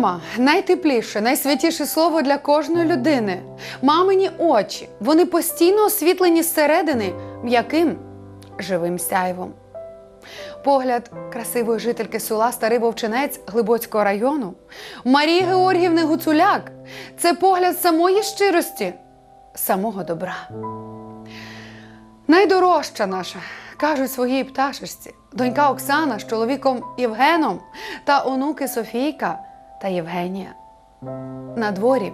Мама найтепліше, найсвятіше слово для кожної людини. Мамині очі, вони постійно освітлені зсередини м'яким живим сяйвом. Погляд красивої жительки села Старий Вовчинець Глибоцького району Марії Георгівни Гуцуляк це погляд самої щирості, самого добра. Найдорожча наша, кажуть своїй пташечці, донька Оксана з чоловіком Євгеном та онуки Софійка та Євгенія. На дворі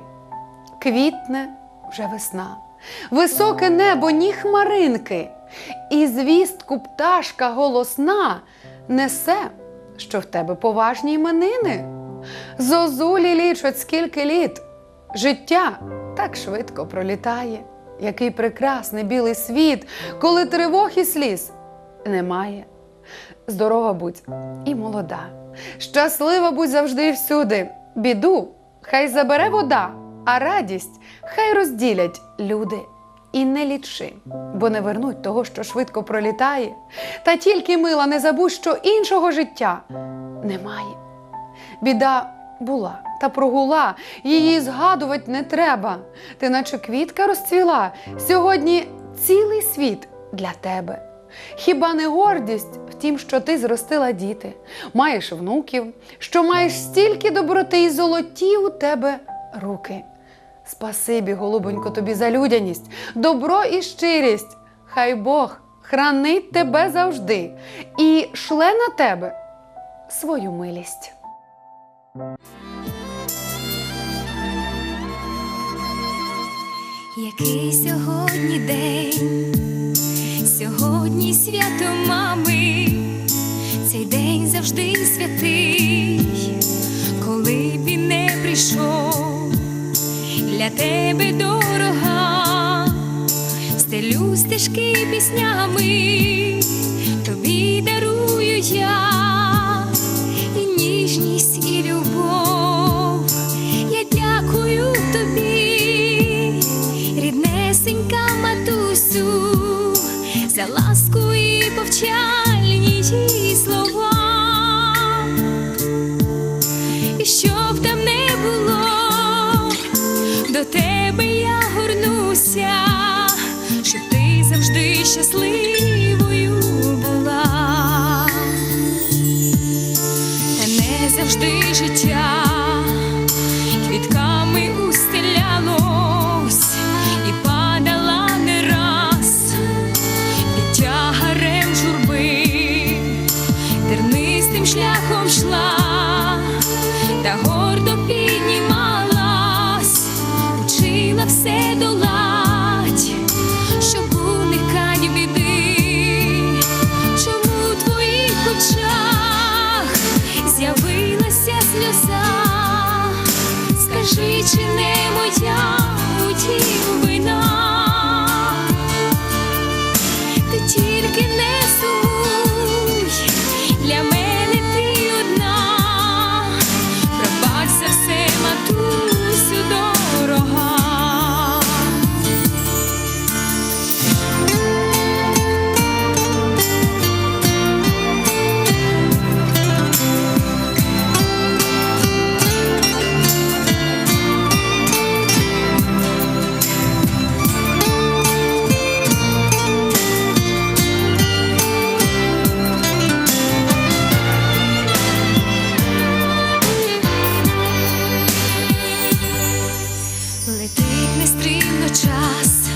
квітне вже весна, високе небо, ні хмаринки, і звістку пташка голосна несе, що в тебе поважні іменини. Зозулі лічать скільки літ, життя так швидко пролітає. Який прекрасний білий світ, коли тривог і сліз немає. Здорова будь і молода, щаслива будь завжди і всюди. Біду хай забере вода, а радість хай розділять люди. І не лічи, бо не вернуть того, що швидко пролітає. Та тільки мила, не забудь, що іншого життя немає. Біда була та прогула, її згадувати не треба. Ти, наче квітка розцвіла, сьогодні цілий світ для тебе. Хіба не гордість в тім, що ти зростила діти, маєш внуків, що маєш стільки доброти і золоті у тебе руки. Спасибі, голубонько, тобі за людяність, добро і щирість. Хай Бог хранить тебе завжди і шле на тебе свою милість. Який сьогодні день, сьогодні свято мами, цей день завжди святий, коли б він не прийшов, для тебе дорога, стелю стежки піснями, тобі дарую я. І ніжність, і любов. Щасливою була. Не завжди життя нестримно час,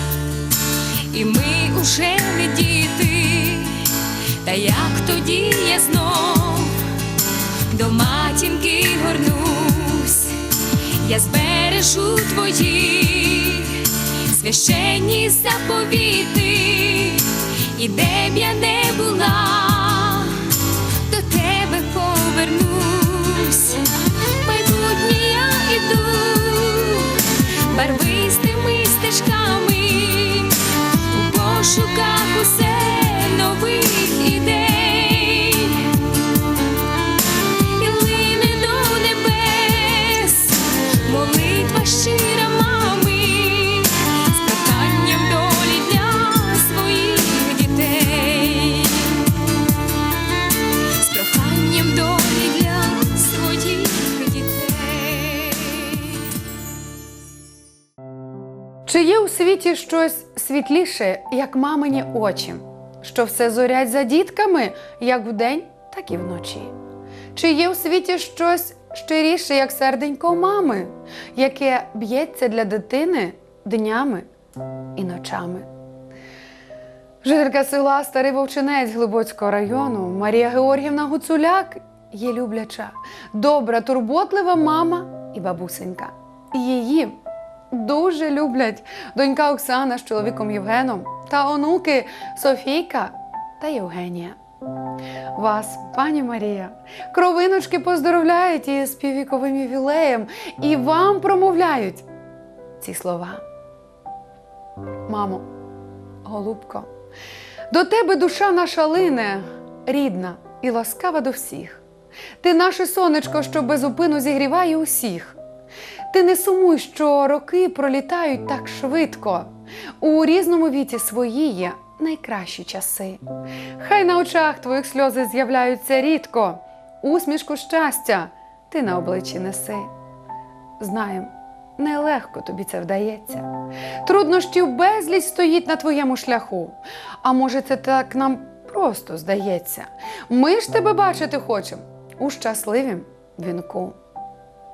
і ми уже не діти, та як тоді я знов до матінки горнусь, я збережу твої священні заповіти, і де б я не була, повернусь, майбутнє я іду Чи є у світі щось світліше, як мамині очі, що все зорять за дітками, як вдень, так і вночі? Чи є у світі щось щиріше, як серденько мами, яке б'ється для дитини днями і ночами? Жителька села Старий Вовчинець Глибоцького району Марія Георгівна Гуцуляк є любляча, добра, турботлива мама і бабусенька. Її дуже люблять донька Оксана з чоловіком Євгеном та онуки Софійка та Євгенія. Вас, пані Марія, кровиночки поздоровляють із співвіковим ювілеєм і вам промовляють ці слова. Мамо, голубко, до тебе душа наша лине, рідна і ласкава до всіх. Ти наше сонечко, що безупину зігріває усіх. Ти не сумуй, що роки пролітають так швидко. У різному віці свої є найкращі часи. Хай на очах твоїх сльози з'являються рідко, усмішку щастя ти на обличчі неси. Знаєм, нелегко тобі це вдається. Труднощів безліч стоїть на твоєму шляху. А може, це так нам просто здається. Ми ж тебе бачити хочемо у щасливім вінку.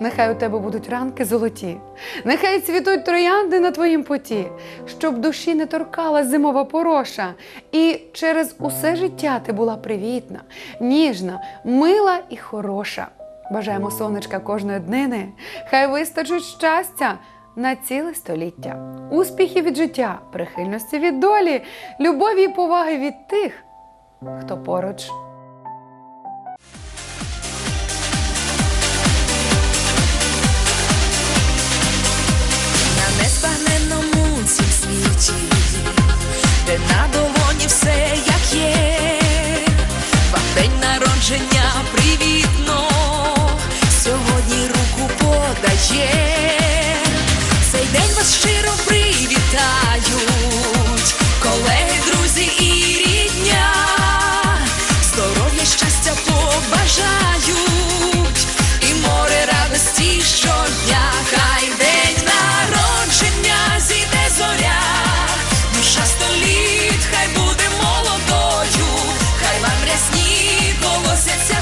Нехай у тебе будуть ранки золоті, нехай цвітуть троянди на твоїм путі, щоб душі не торкала зимова пороша, і через усе життя ти була привітна, ніжна, мила і хороша. Бажаємо сонечка кожної днини, хай вистачить щастя на ціле століття, успіхів від життя, прихильності від долі, любові і поваги від тих, хто поруч.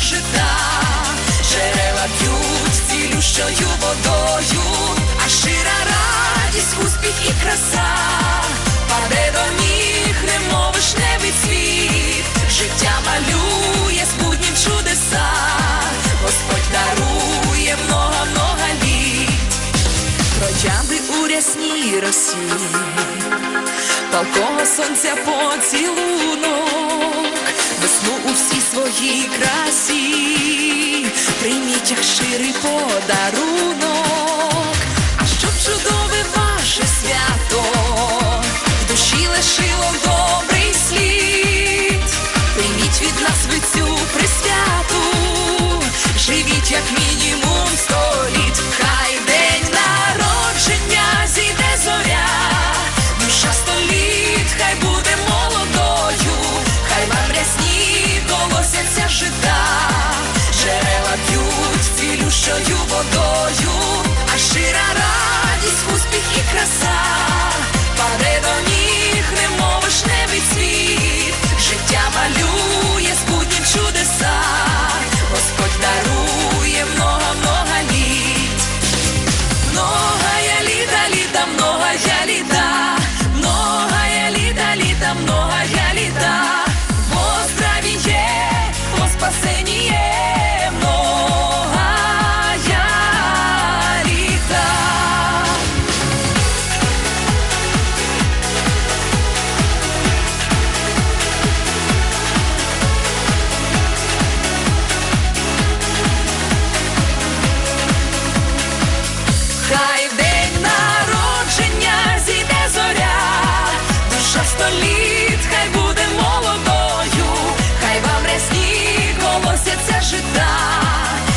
Жита, джерела п'ють цілющою водою, а щира радість, успіх і краса, паде до ніг, немов вишневий цвіт, життя малює спутнім чудеса, Господь дарує много-много літ. Троянди у рясній росі, палкого сонця поцілунок, весну у всій своїй красі, прийміть як ширий подарунок, а щоб чудове цілющою водою, а щира радість, успіх і краса, паде до жита,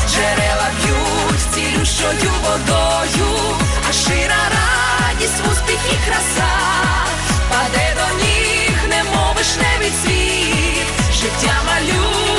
джерела б'ють цілющою водою, а шира радість, успіх і краса, паде до ніг, не вишневий цвіт, життя малює.